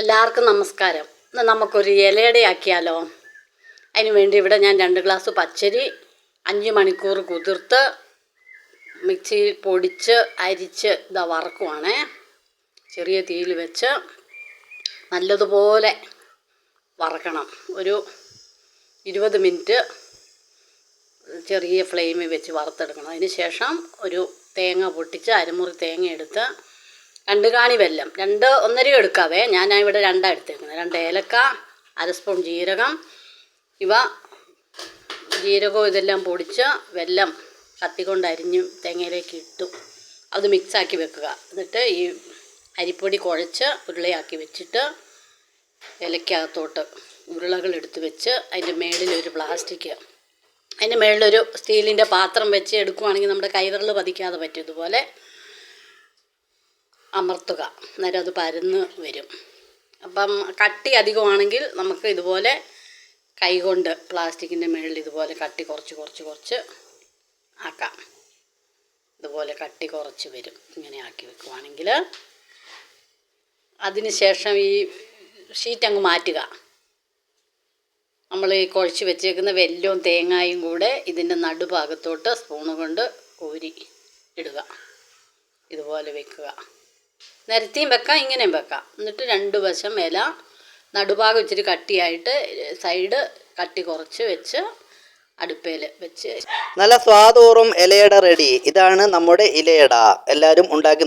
എല്ലാവർക്കും നമസ്കാരം. നമുക്കൊരു ഇലയുടെ ആക്കിയാലോ അതിന് വേണ്ടി ഇവിടെ ഞാൻ രണ്ട് ഗ്ലാസ് പച്ചരി അഞ്ച് മണിക്കൂർ കുതിർത്ത് മിക്സിയിൽ പൊടിച്ച് അരിച്ച് ഇതാ വറക്കുവാണേ. ചെറിയ തീയിൽ വെച്ച് നല്ലതുപോലെ വറക്കണം. ഒരു ഇരുപത് മിനിറ്റ് ചെറിയ ഫ്ലെയിമിൽ വെച്ച് വറുത്തെടുക്കണം. അതിന് ശേഷം ഒരു തേങ്ങ പൊട്ടിച്ച് അരമുറി തേങ്ങ എടുത്ത് രണ്ട് കാണി വെല്ലം. രണ്ട് ഒന്നര എടുക്കാവേ. ഞാൻ ഞാൻ ഇവിടെ രണ്ടാണ് എടുത്തേക്കുന്നത് രണ്ട് ഏലക്ക അര സ്പൂൺ ജീരകം. ഇവ ജീരകവും ഇതെല്ലാം പൊടിച്ച് വെല്ലം കത്തിക്കൊണ്ട് അരിഞ്ഞ് തേങ്ങയിലേക്ക് ഇട്ടു. അത് മിക്സാക്കി വെക്കുക. എന്നിട്ട് ഈ അരിപ്പൊടി കുഴച്ച് ഉരുളയാക്കി വെച്ചിട്ട് ഇലയ്ക്കകത്തോട്ട് ഉരുളകൾ എടുത്ത് വെച്ച് അതിന്റെ മേളിലൊരു പ്ലാസ്റ്റിക് അതിന്റെ മേളിലൊരു സ്റ്റീലിന്റെ പാത്രം വെച്ച് എടുക്കുവാണെങ്കിൽ നമ്മുടെ കൈവിരൽ പതിക്കാതെ പറ്റും ഇതുപോലെ. അമർത്തുക. അന്നേരം അത് പരന്ന് വരും. അപ്പം കട്ടി അധികമാണെങ്കിൽ നമുക്ക് ഇതുപോലെ കൈകൊണ്ട് പ്ലാസ്റ്റിക്കിന്റെ മുകളിൽ ഇതുപോലെ കട്ടി കുറച്ച് കുറച്ച് കുറച്ച് ആക്കാം. ഇതുപോലെ കട്ടി കുറച്ച് വരും. ഇങ്ങനെ ആക്കി വെക്കുവാണെങ്കിൽ അതിന് ശേഷം ഈ ഷീറ്റ് അങ്ങ് മാറ്റുക. നമ്മൾ ഈ കുഴച്ച് വെച്ചേക്കുന്ന വെല്ലവും തേങ്ങായും കൂടെ ഇതിന്റെ നടുഭാഗത്തോട്ട് സ്പൂണ് കൊണ്ട് കോരി ഇടുക. ഇതുപോലെ വെക്കുക. നിരത്തിയും വെക്കാം ഇങ്ങനെയും വെക്കാം. എന്നിട്ട് രണ്ട് വശം ഇല നടുഭാഗം ഇച്ചിരി കട്ടിയായിട്ട് സൈഡ് കട്ടി കുറച്ച് വെച്ച് അടുപ്പയിൽ വെച്ച് നല്ല സ്വാദോറും ഇലയട റെഡി ഇതാണ് നമ്മുടെ ഇലയട. എല്ലാവരും ഉണ്ടാക്കി